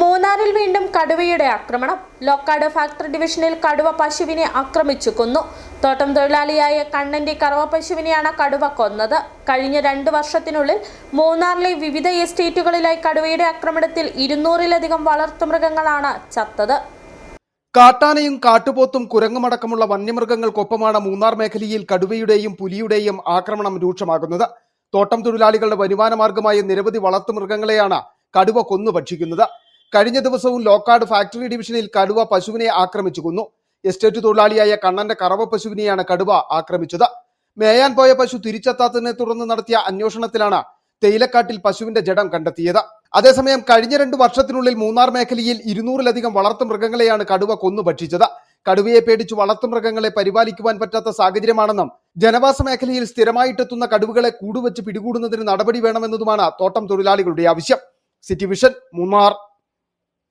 മൂന്നാറിൽ വീണ്ടും കടുവയുടെ ആക്രമണം. ലോക്കാട് ഫാക്ടറി ഡിവിഷനിൽ കടുവ പശുവിനെ ആക്രമിച്ചു കൊന്നു. തോട്ടം തൊഴിലാളിയായ കണ്ണന്റെ കറവ പശുവിനെയാണ് കടുവ കൊന്നത്. കഴിഞ്ഞ രണ്ട് വർഷത്തിനുള്ളിൽ മൂന്നാറിലെ വിവിധ എസ്റ്റേറ്റുകളിലായി കടുവയുടെ ആക്രമണത്തിൽ ഇരുന്നൂറിലധികം വളർത്തുമൃഗങ്ങളാണ് ചത്തത്. കാട്ടാനയും കാട്ടുപോത്തും കുരങ്ങുമടക്കമുള്ള വന്യമൃഗങ്ങൾക്കൊപ്പമാണ് മൂന്നാർ മേഖലയിൽ കടുവയുടെയും പുലിയുടെയും ആക്രമണം രൂക്ഷമാകുന്നത്. തോട്ടം തൊഴിലാളികളുടെ വരുമാന മാർഗമായ നിരവധി വളർത്തുമൃഗങ്ങളെയാണ് കടുവ കൊന്നു ഭക്ഷിക്കുന്നത് കഴിഞ്ഞ ദിവസവും ലോക്കാട് ഫാക്ടറി ഡിവിഷനിൽ കടുവ പശുവിനെ ആക്രമിച്ചു കൊന്നു. എസ്റ്റേറ്റ് തൊഴിലാളിയായ കണ്ണന്റെ കറവ പശുവിനെയാണ് കടുവ ആക്രമിച്ചത്. മേയാൻ പോയ പശു തിരിച്ചെത്താത്തതിനെ തുടർന്ന് നടത്തിയ അന്വേഷണത്തിലാണ് തേയിലക്കാട്ടിൽ പശുവിന്റെ ജഡം കണ്ടെത്തിയത്. അതേസമയം കഴിഞ്ഞ രണ്ടു വർഷത്തിനുള്ളിൽ മൂന്നാർ മേഖലയിൽ ഇരുന്നൂറിലധികം വളർത്തു മൃഗങ്ങളെയാണ് കടുവ കൊന്നു ഭക്ഷിച്ചത്. കടുവയെ പേടിച്ച് വളർത്തുമൃഗങ്ങളെ പരിപാലിക്കുവാൻ പറ്റാത്ത സാഹചര്യമാണെന്നും ജനവാസ മേഖലയിൽ സ്ഥിരമായിട്ടെത്തുന്ന കടുവകളെ കൂടുവച്ച് പിടികൂടുന്നതിന് നടപടി വേണമെന്നതുമാണ് തോട്ടം തൊഴിലാളികളുടെ ആവശ്യം. City vision Munnar.